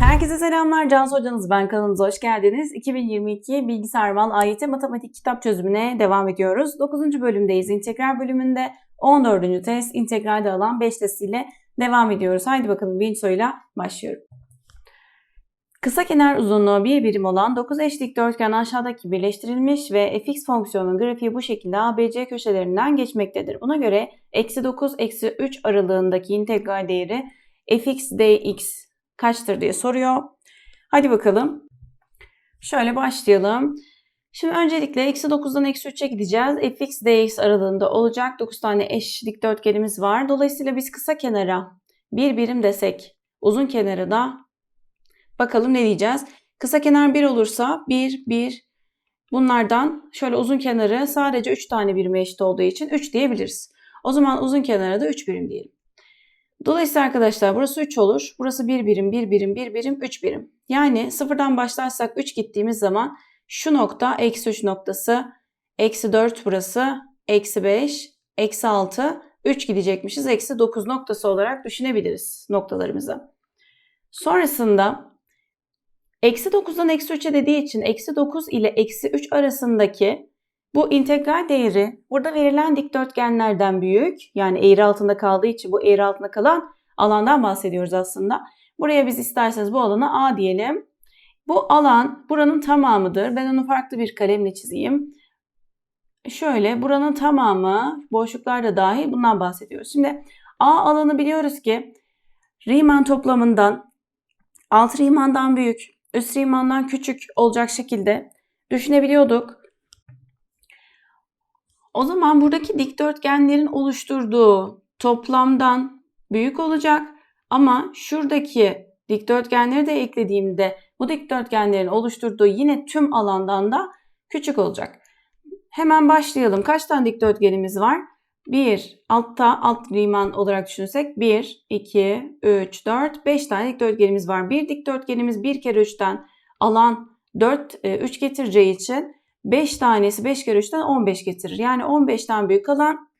Herkese selamlar. Cansu Hocanız ben. Kanalımıza hoş geldiniz. 2022 Bilgisayar Mal AYT Matematik kitap çözümüne devam ediyoruz. 9. bölümdeyiz. İntegral bölümünde 14. test integralde alan 5 testiyle devam ediyoruz. Haydi bakalım birinci soruyla başlıyorum. Kısa kenar uzunluğu bir birim olan 9 eş dikdörtgen aşağıdaki birleştirilmiş ve fx fonksiyonun grafiği bu şekilde ABC köşelerinden geçmektedir. Buna göre eksi 9 eksi 3 aralığındaki integral değeri fx dx kaçtır diye soruyor. Hadi bakalım. Şöyle başlayalım. Şimdi öncelikle eksi 9'dan eksi 3'e gideceğiz. fx dx aralığında olacak. 9 tane eş dikdörtgenimiz var. Dolayısıyla biz kısa kenara bir birim desek uzun kenara da bakalım ne diyeceğiz. Kısa kenar 1 olursa 1, 1 bunlardan şöyle uzun kenarı sadece 3 tane birime eşit olduğu için 3 diyebiliriz. O zaman uzun kenara da 3 birim diyelim. Dolayısıyla arkadaşlar burası 3 olur. Burası 1 birim, 1 birim, 1 birim, 3 birim. Yani sıfırdan başlarsak 3 gittiğimiz zaman şu nokta eksi 3 noktası, eksi 4 burası, eksi 5, eksi 6, 3 gidecekmişiz. Eksi 9 noktası olarak düşünebiliriz noktalarımızı. Sonrasında eksi 9'dan eksi 3'e dediği için eksi 9 ile eksi 3 arasındaki bu integral değeri burada verilen dikdörtgenlerden büyük. Yani eğri altında kaldığı için bu eğri altında kalan alandan bahsediyoruz aslında. Buraya biz isterseniz bu alana A diyelim. Bu alan buranın tamamıdır. Ben onu farklı bir kalemle çizeyim. Şöyle buranın tamamı boşluklar da dahil bundan bahsediyoruz. Şimdi A alanı biliyoruz ki Riemann toplamından alt Riemann'dan büyük, üst Riemann'dan küçük olacak şekilde düşünebiliyorduk. O zaman buradaki dikdörtgenlerin oluşturduğu toplamdan büyük olacak ama şuradaki dikdörtgenleri de eklediğimde bu dikdörtgenlerin oluşturduğu yine tüm alandan da küçük olacak. Hemen başlayalım. Kaç tane dikdörtgenimiz var? 1, altta alt Riemann olarak düşünürsek 1, 2, 3, 4, 5 tane dikdörtgenimiz var. Bir dikdörtgenimiz 1 kere 3'ten alan 4, 3 getireceği için 5 tanesi 5 kere 3'ten 15 getirir. Yani 15'ten büyük alan.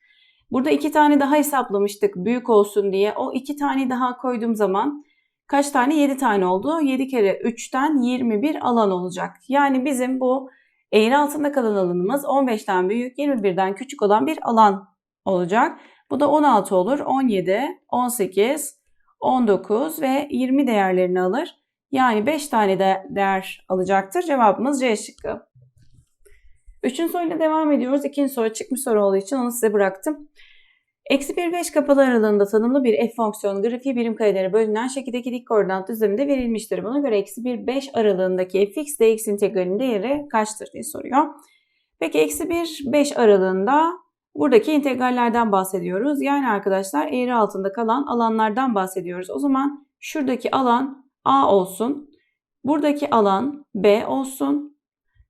Burada 2 tane daha hesaplamıştık büyük olsun diye. O 2 tane daha koyduğum zaman kaç tane? 7 tane oldu. 7 kere 3'ten 21 alan olacak. Yani bizim bu eğri altında kalan alanımız 15'ten büyük 21'den küçük olan bir alan olacak. Bu da 16 olur. 17, 18, 19 ve 20 değerlerini alır. Yani 5 tane de değer alacaktır. Cevabımız C şıkkı. Üçüncü soruyla devam ediyoruz. İkinci soru çıkmış soru olduğu için onu size bıraktım. Eksi 1 5 kapalı aralığında tanımlı bir f fonksiyonu grafiği birim karelere bölünen şekildeki dik koordinat düzleminde verilmiştir. Buna göre eksi 1 5 aralığındaki fx dx integralinin değeri kaçtır diye soruyor. Peki eksi 1 5 aralığında buradaki integrallerden bahsediyoruz. Yani arkadaşlar eğri altında kalan alanlardan bahsediyoruz. O zaman şuradaki alan a olsun. Buradaki alan b olsun.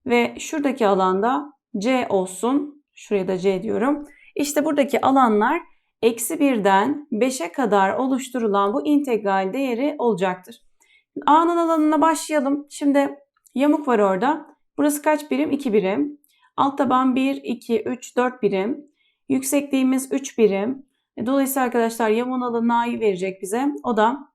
Ve şuradaki alanda c olsun. Şuraya da c diyorum. İşte buradaki alanlar eksi 1'den 5'e kadar oluşturulan bu integral değeri olacaktır. A'nın alanına başlayalım. Şimdi yamuk var orada. Burası kaç birim? 2 birim. Alt taban 1, 2, 3, 4 birim. Yüksekliğimiz 3 birim. Dolayısıyla arkadaşlar yamuğun alanı verecek bize. O da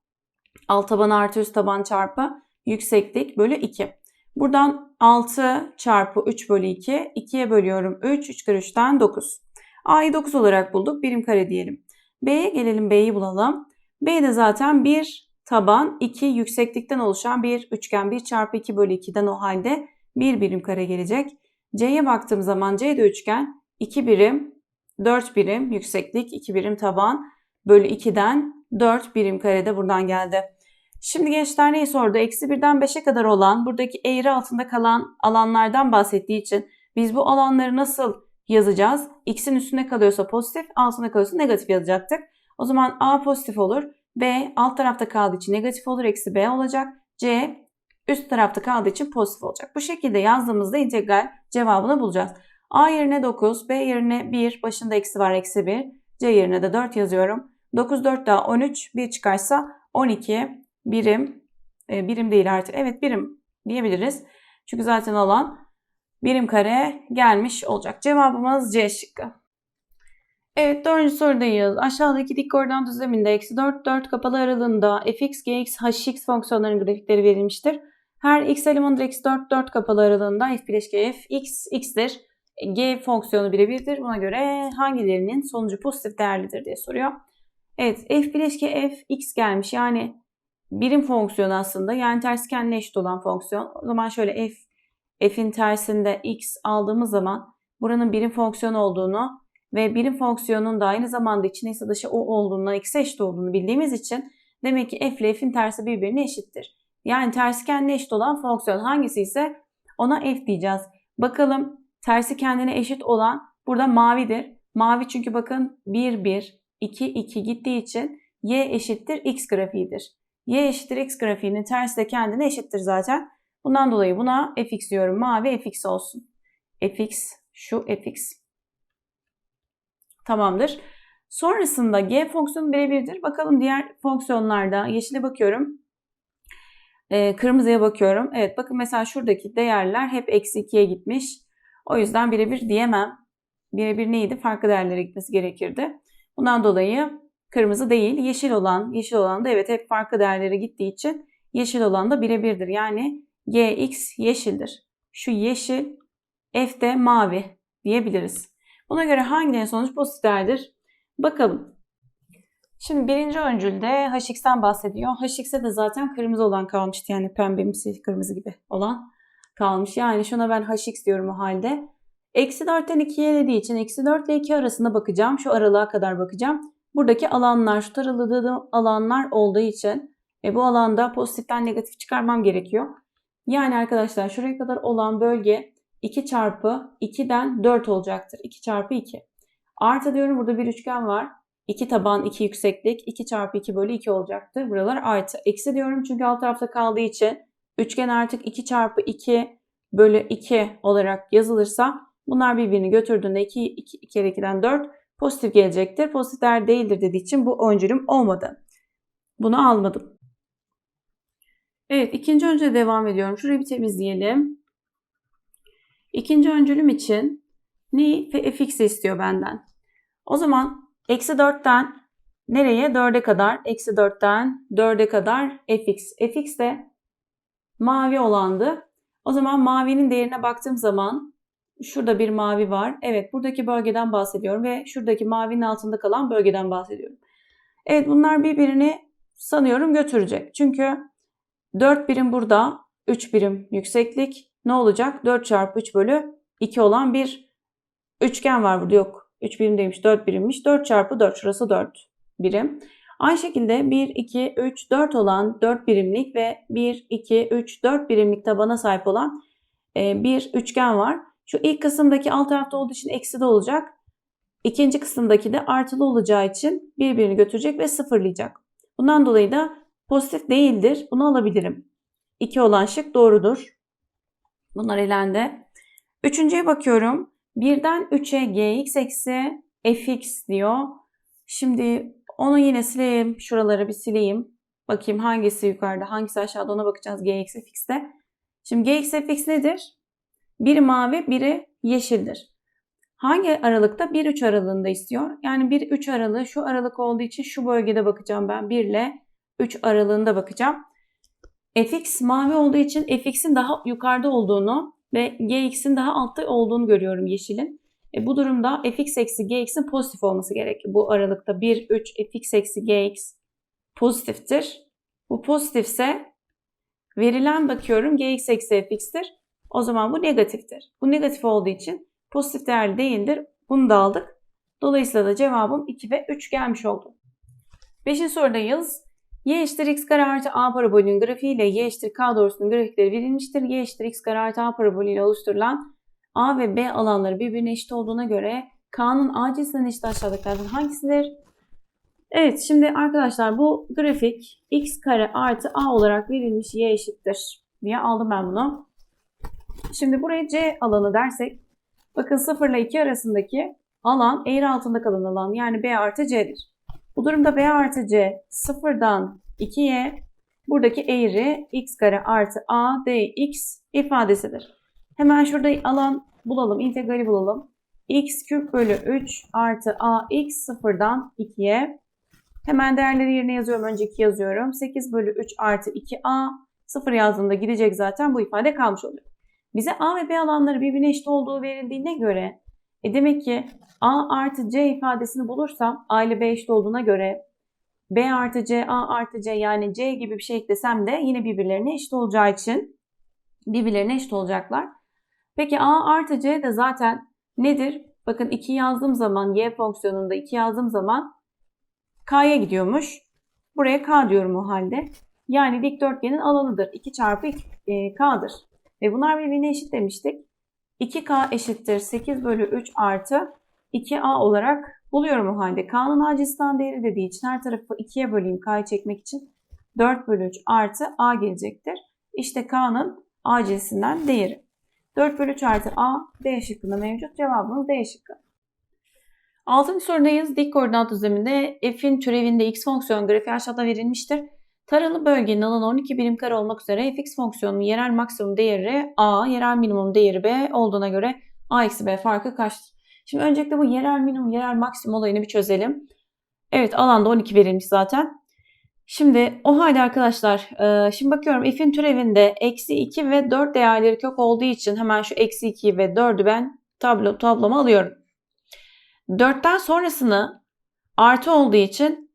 alt taban artı üst taban çarpı yükseklik bölü 2. Buradan 6 çarpı 3 bölü 2. 2'ye bölüyorum 3. 3 kere 3'ten 9. A'yı 9 olarak bulduk. Birim kare diyelim. B'ye gelelim. B'yi bulalım. B de zaten 1 taban 2 yükseklikten oluşan bir üçgen. 1 çarpı 2 bölü 2'den o halde 1 birim kare gelecek. C'ye baktığım zaman C de üçgen 2 birim 4 birim yükseklik 2 birim taban bölü 2'den 4 birim kare de buradan geldi. Şimdi gençler neyi sordu? Eksi 1'den 5'e kadar olan buradaki eğri altında kalan alanlardan bahsettiği için biz bu alanları nasıl yazacağız? X'in üstünde kalıyorsa pozitif, altında kalıyorsa negatif yazacaktık. O zaman A pozitif olur. B alt tarafta kaldığı için negatif olur. Eksi B olacak. C üst tarafta kaldığı için pozitif olacak. Bu şekilde yazdığımızda integral cevabını bulacağız. A yerine 9, B yerine 1, başında eksi var eksi 1. C yerine de 4 yazıyorum. 9, 4 daha 13, 1 çıkarsa 12 birim, e, birim değil artık. Evet birim diyebiliriz. Çünkü zaten alan birim kare gelmiş olacak. Cevabımız C şıkkı. Evet dördüncü sorudayız. Aşağıdaki dik koordinat düzleminde eksi 4, 4 kapalı aralığında fx, gx, hx fonksiyonlarının grafikleri verilmiştir. Her x elemandır eksi 4, 4 kapalı aralığında f bileşke f, x, x'tir. G fonksiyonu birebirdir. Buna göre hangilerinin sonucu pozitif değerlidir diye soruyor. Evet f bileşke f, x gelmiş. Yani birim fonksiyon aslında. Yani tersi kendine eşit olan fonksiyon. O zaman şöyle f, f'in tersinde x aldığımız zaman buranın birim fonksiyon olduğunu ve birim fonksiyonun da aynı zamanda içine ise dışı o olduğunu, x'e eşit olduğunu bildiğimiz için demek ki f ile f'in tersi birbirine eşittir. Yani tersi kendine eşit olan fonksiyon hangisi ise ona f diyeceğiz. Bakalım tersi kendine eşit olan burada mavidir. Mavi çünkü bakın 1, 1, 2, 2 gittiği için y eşittir x grafiğidir. y eşittir x grafiğinin tersi de kendine eşittir zaten. Bundan dolayı buna fx diyorum. Mavi fx olsun. fx şu fx. Tamamdır. Sonrasında g fonksiyonu birebirdir. Bakalım diğer fonksiyonlarda yeşile bakıyorum. Ee, kırmızıya bakıyorum. Evet bakın mesela şuradaki değerler hep eksi 2'ye gitmiş. O yüzden birebir diyemem. Birebir neydi? Farklı değerlere gitmesi gerekirdi. Bundan dolayı kırmızı değil. Yeşil olan, yeşil olan da evet hep farklı değerlere gittiği için yeşil olan da birebirdir. Yani gx yeşildir. Şu yeşil, f de mavi diyebiliriz. Buna göre hangilerinin sonucu pozitif değerdir? Bakalım. Şimdi birinci öncülde hx'ten bahsediyor. hx'e de zaten kırmızı olan kalmıştı. Yani pembemsi kırmızı gibi olan kalmış. Yani şuna ben hx diyorum o halde. Eksi 4'ten 2'ye dediği için eksi 4 ile 2 arasında bakacağım. Şu aralığa kadar bakacağım. Buradaki alanlar, şu taraladığım alanlar olduğu için e, bu alanda pozitiften negatif çıkarmam gerekiyor. Yani arkadaşlar şuraya kadar olan bölge 2 çarpı 2'den 4 olacaktır. 2 çarpı 2. Artı diyorum burada bir üçgen var. 2 taban 2 yükseklik 2 çarpı 2 bölü 2 olacaktır. Buralar artı. Eksi diyorum çünkü alt tarafta kaldığı için üçgen artık 2 çarpı 2 bölü 2 olarak yazılırsa bunlar birbirini götürdüğünde 2, 2, 2 kere 2'den 4 pozitif gelecektir. Pozitif değer değildir dediği için bu öncülüm olmadı. Bunu almadım. Evet ikinci önce devam ediyorum. Şurayı bir temizleyelim. İkinci öncülüm için neyi? fx istiyor benden. O zaman eksi 4'ten nereye? 4'e kadar. Eksi 4'ten 4'e kadar fx. fx de mavi olandı. O zaman mavinin değerine baktığım zaman şurada bir mavi var. Evet buradaki bölgeden bahsediyorum ve şuradaki mavinin altında kalan bölgeden bahsediyorum. Evet bunlar birbirini sanıyorum götürecek. Çünkü 4 birim burada, 3 birim yükseklik. Ne olacak? 4 çarpı 3 bölü 2 olan bir üçgen var burada. Yok 3 birim demiş 4 birimmiş. 4 çarpı 4 şurası 4 birim. Aynı şekilde 1, 2, 3, 4 olan 4 birimlik ve 1, 2, 3, 4 birimlik tabana sahip olan e, bir üçgen var. Şu ilk kısımdaki alt tarafta olduğu için eksi de olacak. İkinci kısımdaki de artılı olacağı için birbirini götürecek ve sıfırlayacak. Bundan dolayı da pozitif değildir. Bunu alabilirim. 2 olan şık doğrudur. Bunlar elendi. Üçüncüye bakıyorum. 1'den 3'e gx eksi fx diyor. Şimdi onu yine sileyim. Şuraları bir sileyim. Bakayım hangisi yukarıda, hangisi aşağıda ona bakacağız gx fx'te. Şimdi gx fx nedir? Biri mavi, biri yeşildir. Hangi aralıkta? 1-3 aralığında istiyor. Yani 1-3 aralığı şu aralık olduğu için şu bölgede bakacağım ben. 1 ile 3 aralığında bakacağım. fx mavi olduğu için fx'in daha yukarıda olduğunu ve gx'in daha altta olduğunu görüyorum yeşilin. E bu durumda fx eksi gx'in pozitif olması gerekir. Bu aralıkta 1, 3 fx eksi gx pozitiftir. Bu pozitifse verilen bakıyorum gx eksi fx'tir. O zaman bu negatiftir. Bu negatif olduğu için pozitif değerli değildir. Bunu da aldık. Dolayısıyla da cevabım 2 ve 3 gelmiş oldu. Beşinci sorudayız. Y eşittir x kare artı a parabolünün grafiği ile y eşittir k doğrusunun grafikleri verilmiştir. Y eşittir x kare artı a parabolü ile oluşturulan a ve b alanları birbirine eşit olduğuna göre k'nın a cinsinden eşit aşağıdakilerden hangisidir? Evet şimdi arkadaşlar bu grafik x kare artı a olarak verilmiş y eşittir diye aldım ben bunu. Şimdi buraya c alanı dersek bakın 0 ile 2 arasındaki alan eğri altında kalan alan yani b artı c'dir. Bu durumda b artı c sıfırdan 2'ye buradaki eğri x kare artı a dx ifadesidir. Hemen şurada alan bulalım, integrali bulalım. x küp bölü 3 artı ax sıfırdan 2'ye. Hemen değerleri yerine yazıyorum. Önce 2 yazıyorum. 8 bölü 3 artı 2a. 0 yazdığımda gidecek zaten bu ifade kalmış oluyor. Bize a ve b alanları birbirine eşit olduğu verildiğine göre e demek ki a artı c ifadesini bulursam a ile b eşit olduğuna göre b artı c, a artı c yani c gibi bir şey eklesem de yine birbirlerine eşit olacağı için birbirlerine eşit olacaklar. Peki a artı c de zaten nedir? Bakın 2 yazdığım zaman y fonksiyonunda 2 yazdığım zaman k'ya gidiyormuş. Buraya k diyorum o halde. Yani dikdörtgenin alanıdır. 2 çarpı 2, e, k'dır. Ve bunlar birbirine eşit demiştik. 2k eşittir 8 bölü 3 artı 2a olarak buluyorum o halde. K'nın A cinsinden değeri dediği için her tarafı 2'ye böleyim k'yı çekmek için. 4 bölü 3 artı a gelecektir. İşte k'nın a cinsinden değeri. 4 bölü 3 artı a D şıkkında mevcut. Cevabımız D şıkkı. Altıncı sorudayız. Dik koordinat düzleminde f'in türevinde x fonksiyon grafiği aşağıda verilmiştir. Taralı bölgenin alanı 12 birim kare olmak üzere fx fonksiyonunun yerel maksimum değeri a, yerel minimum değeri b olduğuna göre a eksi b farkı kaçtır? Şimdi öncelikle bu yerel minimum, yerel maksimum olayını bir çözelim. Evet alanda 12 verilmiş zaten. Şimdi o halde arkadaşlar şimdi bakıyorum f'in türevinde eksi 2 ve 4 değerleri kök olduğu için hemen şu eksi 2 ve 4'ü ben tablo, tabloma alıyorum. 4'ten sonrasını artı olduğu için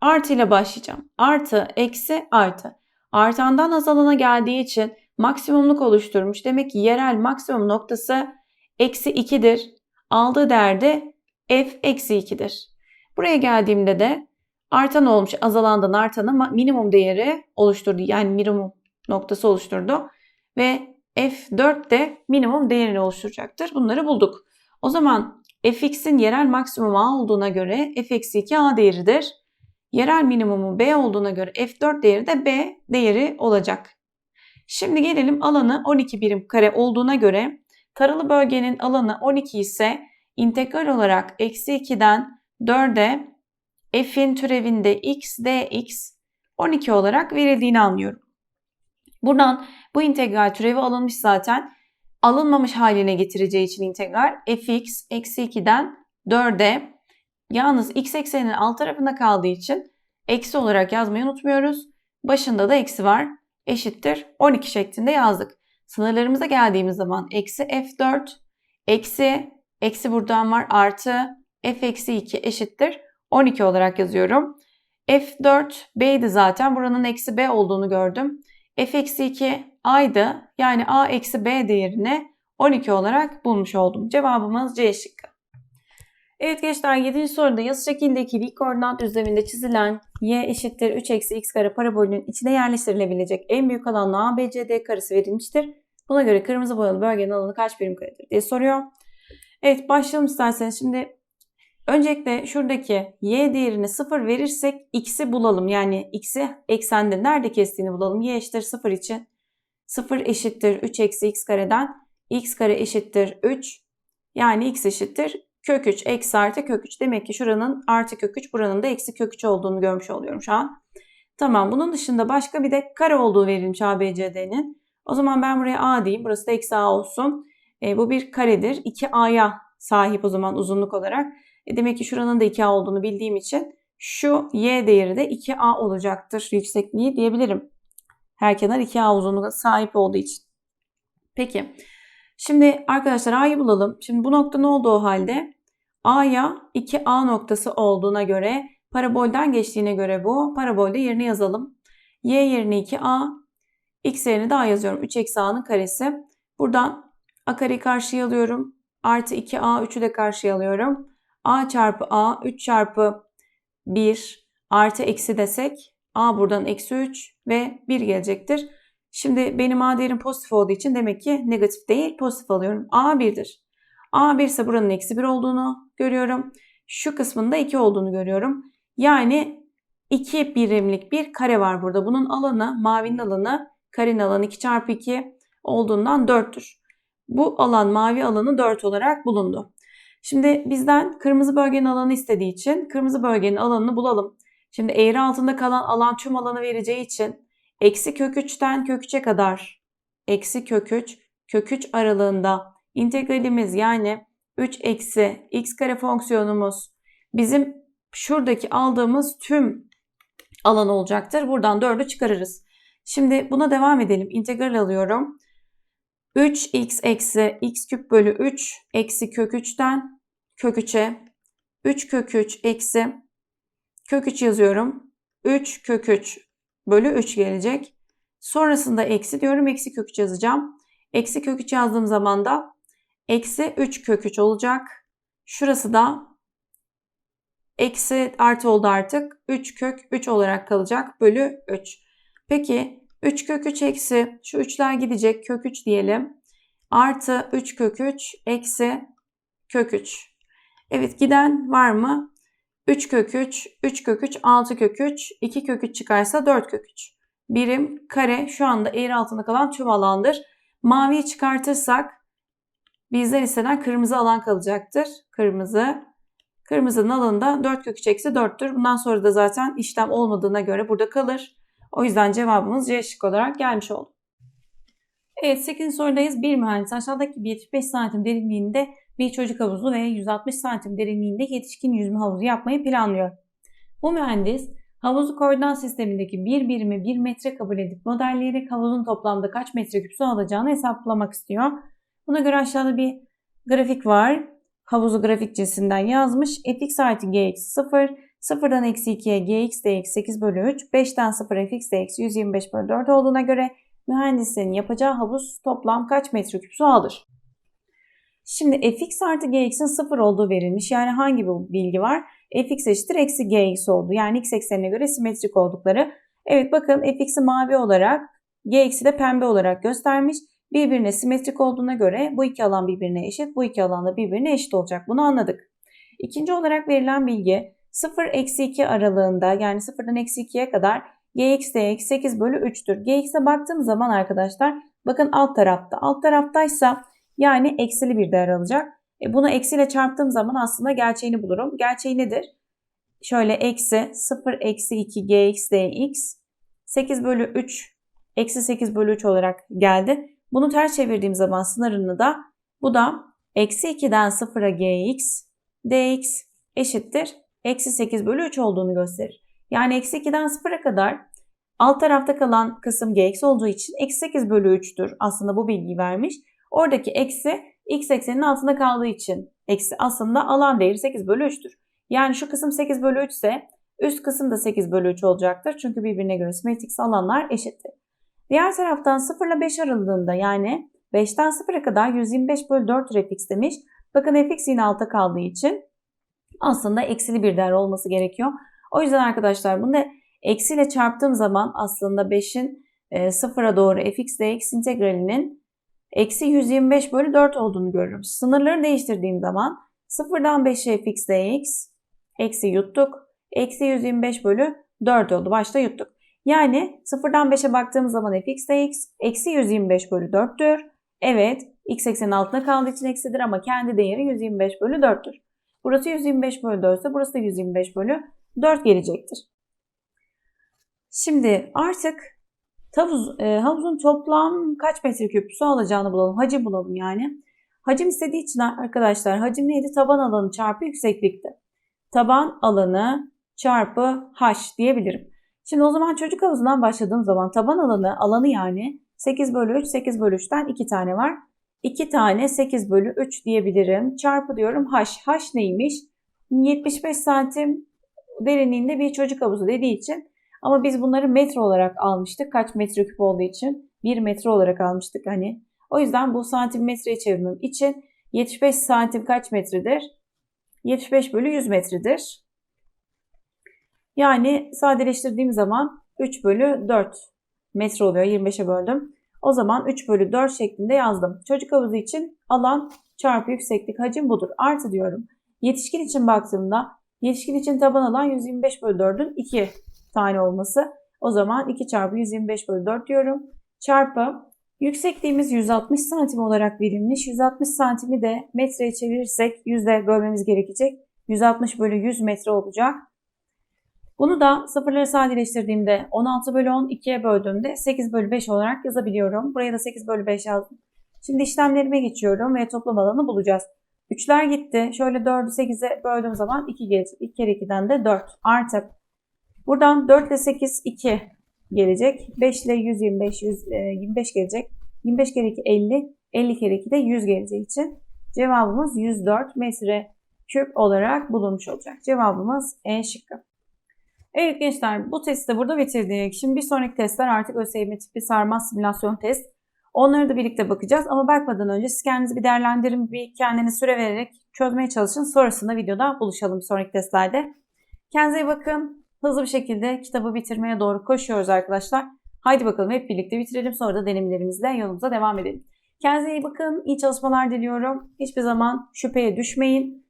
artı ile başlayacağım. Artı, eksi, artı. Artandan azalana geldiği için maksimumluk oluşturmuş. Demek ki yerel maksimum noktası eksi 2'dir. Aldığı değerde f eksi 2'dir. Buraya geldiğimde de artan olmuş azalandan artanı minimum değeri oluşturdu. Yani minimum noktası oluşturdu. Ve f4 de minimum değerini oluşturacaktır. Bunları bulduk. O zaman fx'in yerel maksimum a olduğuna göre f eksi 2 a değeridir. Yerel minimumu b olduğuna göre f4 değeri de b değeri olacak. Şimdi gelelim alanı 12 birim kare olduğuna göre taralı bölgenin alanı 12 ise integral olarak eksi 2'den 4'e f'in türevinde x dx 12 olarak verildiğini anlıyorum. Buradan bu integral türevi alınmış zaten. Alınmamış haline getireceği için integral fx eksi 2'den 4'e yalnız x ekseninin alt tarafında kaldığı için eksi olarak yazmayı unutmuyoruz. Başında da eksi var. Eşittir 12 şeklinde yazdık. Sınırlarımıza geldiğimiz zaman eksi f4 eksi eksi buradan var artı f eksi 2 eşittir 12 olarak yazıyorum. F4 B'ydi zaten. Buranın eksi B olduğunu gördüm. F eksi 2 A'ydı. Yani A eksi B değerini 12 olarak bulmuş oldum. Cevabımız C şıkkı. Evet gençler 7. soruda yazı şekildeki dik koordinat düzleminde çizilen y eşittir 3 eksi x kare parabolünün içine yerleştirilebilecek en büyük alan ABCD karesi verilmiştir. Buna göre kırmızı boyalı bölgenin alanı kaç birim karedir diye soruyor. Evet başlayalım isterseniz. Şimdi Öncelikle şuradaki y değerini 0 verirsek x'i bulalım. Yani x'i eksende nerede kestiğini bulalım. y eşittir 0 için 0 eşittir 3 eksi x kareden x kare eşittir 3 yani x eşittir kök 3 eksi artı kök 3. Demek ki şuranın artı kök 3 buranın da eksi kök 3 olduğunu görmüş oluyorum şu an. Tamam bunun dışında başka bir de kare olduğu verilmiş ABCD'nin. O zaman ben buraya A diyeyim. Burası da eksi A olsun. E, bu bir karedir. 2A'ya sahip o zaman uzunluk olarak. E demek ki şuranın da 2A olduğunu bildiğim için şu y değeri de 2A olacaktır yüksekliği diyebilirim. Her kenar 2A uzunluğuna sahip olduğu için. Peki. Şimdi arkadaşlar A'yı bulalım. Şimdi bu nokta ne olduğu halde A'ya 2A noktası olduğuna göre parabolden geçtiğine göre bu. Parabolde yerine yazalım. Y yerine 2A, X yerine de A yazıyorum. 3 eksi A'nın karesi. Buradan A kareyi karşıya alıyorum. Artı 2A, 3'ü de karşıya alıyorum a çarpı a 3 çarpı 1 artı eksi desek a buradan eksi 3 ve 1 gelecektir. Şimdi benim a değerim pozitif olduğu için demek ki negatif değil pozitif alıyorum. a 1'dir. a 1 ise buranın eksi 1 olduğunu görüyorum. Şu kısmında 2 olduğunu görüyorum. Yani 2 birimlik bir kare var burada. Bunun alanı mavinin alanı karenin alanı 2 çarpı 2 olduğundan 4'tür. Bu alan mavi alanı 4 olarak bulundu. Şimdi bizden kırmızı bölgenin alanı istediği için kırmızı bölgenin alanını bulalım. Şimdi eğri altında kalan alan tüm alanı vereceği için eksi kök 3'ten kök 3'e kadar eksi kök 3 kök 3 aralığında integralimiz yani 3 eksi x kare fonksiyonumuz bizim şuradaki aldığımız tüm alan olacaktır. Buradan 4'ü çıkarırız. Şimdi buna devam edelim. İntegral alıyorum. 3x eksi x küp bölü 3 eksi kök 3'ten kök 3'e 3 kök 3 eksi kök 3 yazıyorum. 3 kök 3 bölü 3 gelecek. Sonrasında eksi diyorum. Eksi kök 3 yazacağım. Eksi kök 3 yazdığım zaman da eksi 3 kök 3 olacak. Şurası da eksi artı oldu artık. 3 kök 3 olarak kalacak. Bölü 3. Peki 3 kök 3 eksi şu 3'ler gidecek. Kök 3 diyelim. Artı 3 kök 3 eksi kök 3. Evet giden var mı? 3 kök 3, 3 kök 3, 6 kök 3, 2 kök 3 çıkarsa 4 kök 3. Birim kare şu anda eğri altında kalan tüm alandır. Maviyi çıkartırsak bizden istenen kırmızı alan kalacaktır. Kırmızı. Kırmızının alanı da 4 kök 3 eksi 4'tür. Bundan sonra da zaten işlem olmadığına göre burada kalır. O yüzden cevabımız C şık olarak gelmiş oldu. Evet 8. sorudayız. Bir mühendis aşağıdaki bir 75 santim derinliğinde bir çocuk havuzu ve 160 santim derinliğinde yetişkin yüzme havuzu yapmayı planlıyor. Bu mühendis havuzu koordinat sistemindeki bir birimi 1 metre kabul edip modelleyerek havuzun toplamda kaç metreküp su alacağını hesaplamak istiyor. Buna göre aşağıda bir grafik var. Havuzu grafik cinsinden yazmış. fx artı gx 0, 0'dan eksi 2'ye gx dx 8 bölü 3, 5'ten 0 fx dx 125 bölü 4 olduğuna göre mühendislerin yapacağı havuz toplam kaç metreküp su alır? Şimdi fx artı gx'in 0 olduğu verilmiş. Yani hangi bir bilgi var? fx eşittir eksi gx oldu. Yani x eksenine göre simetrik oldukları. Evet bakın fx'i mavi olarak gx'i de pembe olarak göstermiş. Birbirine simetrik olduğuna göre bu iki alan birbirine eşit, bu iki alan da birbirine eşit olacak. Bunu anladık. İkinci olarak verilen bilgi 0 eksi 2 aralığında yani 0'dan eksi 2'ye kadar gx dx 8 bölü 3'tür. gx'e baktığım zaman arkadaşlar bakın alt tarafta. Alt taraftaysa yani eksili bir değer alacak. E bunu eksiyle çarptığım zaman aslında gerçeğini bulurum. Gerçeği nedir? Şöyle eksi 0 eksi 2 gx dx 8 bölü 3 eksi 8 bölü 3 olarak geldi. Bunu ters çevirdiğim zaman sınırını da bu da eksi 2'den 0'a gx dx eşittir. Eksi 8 bölü 3 olduğunu gösterir. Yani eksi 2'den 0'a kadar alt tarafta kalan kısım gx olduğu için eksi 8 bölü 3'tür. Aslında bu bilgiyi vermiş. Oradaki eksi x ekseninin altında kaldığı için eksi aslında alan değeri 8 bölü 3'tür. Yani şu kısım 8 bölü 3 ise üst kısım da 8 bölü 3 olacaktır. Çünkü birbirine göre simetrik alanlar eşittir. Diğer taraftan 0 ile 5 aralığında yani 5'ten 0'a kadar 125 bölü 4 fx demiş. Bakın fx yine altta kaldığı için aslında eksili bir değer olması gerekiyor. O yüzden arkadaşlar bunu eksiyle çarptığım zaman aslında 5'in e, 0'a doğru fx dx integralinin eksi 125 bölü 4 olduğunu görürüm. Sınırları değiştirdiğim zaman 0'dan 5'e fx dx eksi yuttuk. Eksi 125 bölü 4 oldu. Başta yuttuk. Yani 0'dan 5'e baktığımız zaman fx dx eksi 125 bölü 4'tür. Evet x eksenin altına kaldığı için eksidir ama kendi değeri 125 bölü 4'tür. Burası 125 bölü 4 ise burası da 125 bölü 4 gelecektir. Şimdi artık havuz, e, havuzun toplam kaç metreküp su alacağını bulalım. Hacim bulalım yani. Hacim istediği için arkadaşlar hacim neydi? Taban alanı çarpı yükseklikti. Taban alanı çarpı h diyebilirim. Şimdi o zaman çocuk havuzundan başladığım zaman taban alanı, alanı yani 8 bölü 3, 8 bölü 3'ten 2 tane var. 2 tane 8 bölü 3 diyebilirim. Çarpı diyorum h. h neymiş? 75 santim derinliğinde bir çocuk havuzu dediği için ama biz bunları metre olarak almıştık. Kaç metreküp olduğu için 1 metre olarak almıştık hani. O yüzden bu santimetreye çevirmem için 75 santim kaç metredir? 75 bölü 100 metredir. Yani sadeleştirdiğim zaman 3 bölü 4 metre oluyor. 25'e böldüm. O zaman 3 bölü 4 şeklinde yazdım. Çocuk havuzu için alan çarpı yükseklik hacim budur. Artı diyorum. Yetişkin için baktığımda yetişkin için taban alan 125 bölü 4'ün 2 tane olması. O zaman 2 çarpı 125 bölü 4 diyorum. Çarpı yüksekliğimiz 160 santim olarak verilmiş. 160 santimi de metreye çevirirsek yüzde bölmemiz gerekecek. 160 bölü 100 metre olacak. Bunu da sıfırları sadeleştirdiğimde 16 bölü 10 2'ye böldüğümde 8 bölü 5 olarak yazabiliyorum. Buraya da 8 bölü 5 yazdım. Şimdi işlemlerime geçiyorum ve toplam alanı bulacağız. 3'ler gitti. Şöyle 4'ü 8'e böldüğüm zaman 2 gelecek. 2 kere 2'den de 4. Artı. Buradan 4 ile 8 2 gelecek. 5 ile 125 100, e, 25 gelecek. 25 kere 2 50. 50 kere 2 de 100 geleceği için cevabımız 104 metre küp olarak bulunmuş olacak. Cevabımız E şıkkı. Evet gençler bu testi de burada bitirdik. Şimdi bir sonraki testler artık ÖSYM tipi sarmaz simülasyon test. Onları da birlikte bakacağız ama bakmadan önce siz kendinizi bir değerlendirin, bir kendine süre vererek çözmeye çalışın. Sonrasında videoda buluşalım sonraki testlerde. Kendinize iyi bakın. Hızlı bir şekilde kitabı bitirmeye doğru koşuyoruz arkadaşlar. Haydi bakalım hep birlikte bitirelim sonra da denemelerimizle yolumuza devam edelim. Kendinize iyi bakın. İyi çalışmalar diliyorum. Hiçbir zaman şüpheye düşmeyin.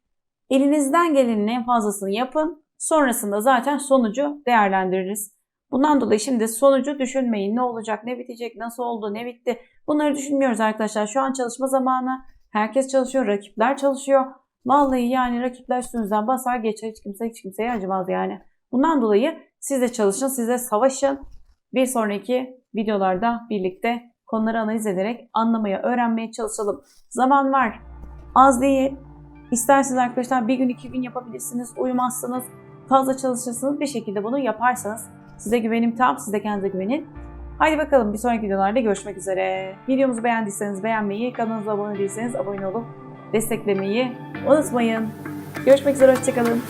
Elinizden gelenin en fazlasını yapın. Sonrasında zaten sonucu değerlendiririz. Bundan dolayı şimdi sonucu düşünmeyin. Ne olacak, ne bitecek, nasıl oldu, ne bitti. Bunları düşünmüyoruz arkadaşlar. Şu an çalışma zamanı. Herkes çalışıyor, rakipler çalışıyor. Vallahi yani rakipler üstünüzden basar geçer. Hiç kimse hiç kimseye acımaz yani. Bundan dolayı siz de çalışın, siz de savaşın. Bir sonraki videolarda birlikte konuları analiz ederek anlamaya, öğrenmeye çalışalım. Zaman var. Az değil. İsterseniz arkadaşlar bir gün iki gün yapabilirsiniz. Uyumazsınız. Fazla çalışırsınız. Bir şekilde bunu yaparsanız size güvenim tam. Siz de kendinize güvenin. Haydi bakalım bir sonraki videolarda görüşmek üzere. Videomuzu beğendiyseniz beğenmeyi, kanalımıza abone değilseniz abone olup desteklemeyi unutmayın. Görüşmek üzere, hoşçakalın.